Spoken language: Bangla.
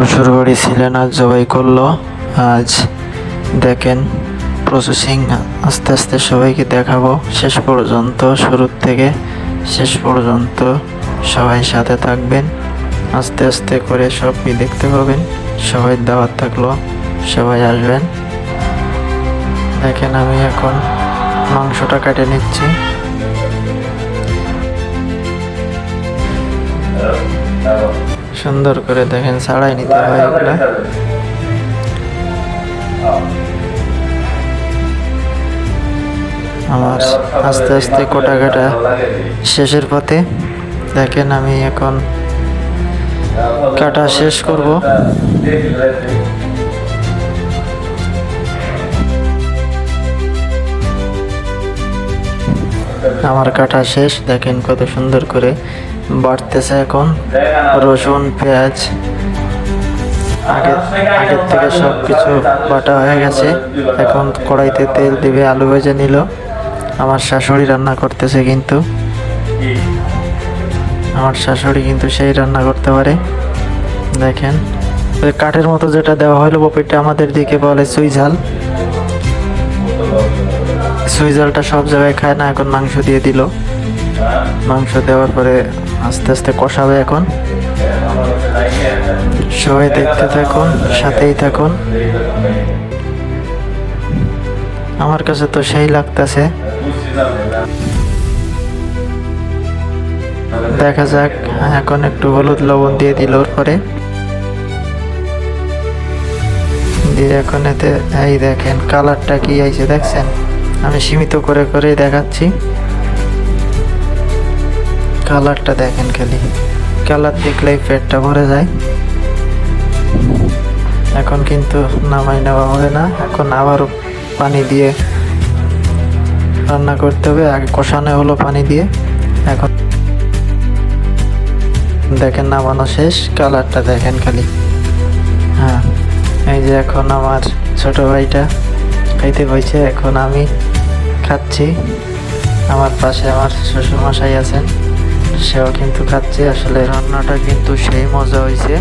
শ্বশুরবাড়ি ছিলেন আজ জবাই করল। আজ দেখেন প্রসেসিং আস্তে আস্তে সবাইকে দেখাবো। শেষ পর্যন্ত, শুরুর থেকে শেষ পর্যন্ত সবাই সাথে থাকবেন। আস্তে আস্তে করে সবই দেখতে পাবেন। সবাই দাওয়াত থাকল, সবাই আসবেন। দেখেন আমি এখন মাংসটা কেটে নিচ্ছি। সুন্দর করে দেখেন, ছাড়াই নিতে হয় এগুলা। আমার আস্তে আস্তে কোটা কাটা শেষের পথে। দেখেন, আমি এখন কাটা শেষ করব। আমার কাটা শেষ। দেখেন কত সুন্দর করে বাড়তেছে এখন। রসুন, পেঁয়াজ, আগে আগের থেকে সব কিছু বাটা হয়ে গেছে। এখন কড়াইতে তেল দিবে, আলু ভেজে নিল। আমার শাশুড়ি রান্না করতেছে কিন্তু। আমার শাশুড়ি কিন্তু সেই রান্না করতে পারে। দেখেন। ওই কাঠের মতো যেটা দেওয়া হলো, বপিটা আমাদের দিকে বলে, সুই ঝাল। সুই ঝালটা সব জায়গায় খায় না, এখন মাংস দিয়ে দিল। মাংস দেওয়ার পরে আস্তে আস্তে কষাবে এখন। সবাই দেখতে থাকুন, সাথেই থাকুন। আমার কাছে তো সেই লাগতেছে। দেখা যাক, এখন একটু হলুদ লবণ দিয়ে দিল পরে। দিয়ে এখন এতে, এই দেখেন, কালারটা কি আইছে দেখছেন? আমি সীমিত করে করে দেখাচ্ছি। কালারটা দেখেন খালি। কালার দেখলেই পেটটা ভরে যায়। এখন কিন্তু নামাই নেওয়া হবে না। এখন আবারও পানি দিয়ে রান্না করতে হবে। আগে কষানো হলো পানি দিয়ে। এখন দেখেন নামানো শেষ। কালারটা দেখেন খালি। হ্যাঁ এই যে এখন আমার ছোট ভাইটা খাইতে হয়েছে এখন আমি খাচ্ছি। আমার পাশে আমার শ্বশুরমশাই আছেন, সেও কিন্তু খাচ্ছে। আসলে রান্নাটা কিন্তু সেই মজা হয়েছে